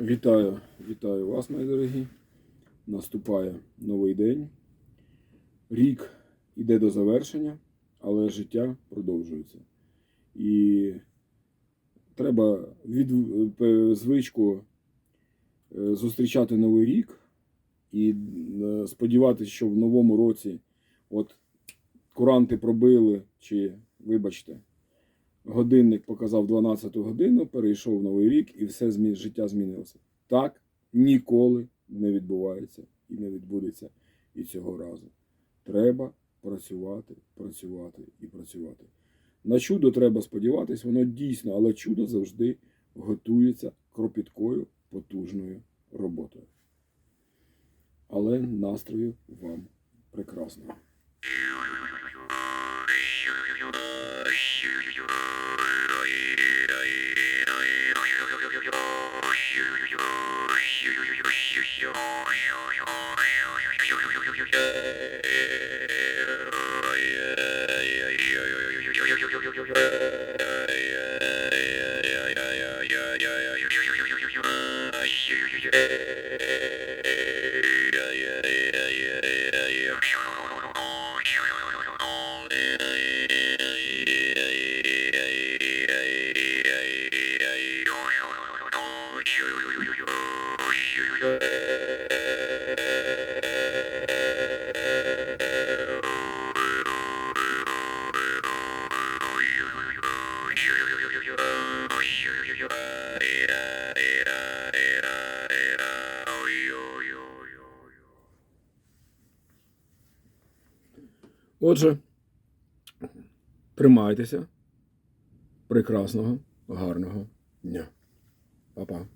Вітаю, вітаю вас, мої дорогі. Наступає новий день. Рік іде до завершення, але життя продовжується. І треба від е, звичку е, зустрічати новий рік і е, сподіватися, що в новому році от куранти пробили, чи, вибачте, годинник показав 12 годину, перейшов новий рік і все життя змінилося. Так ніколи не відбувається і не відбудеться і цього разу. Треба працювати, працювати і працювати. На чудо треба сподіватись, воно дійсно, але чудо завжди готується кропіткою, потужною роботою. Але настрою вам прекрасного. Yeah. Отже, тримайтеся. Прекрасного, гарного дня. Па-па.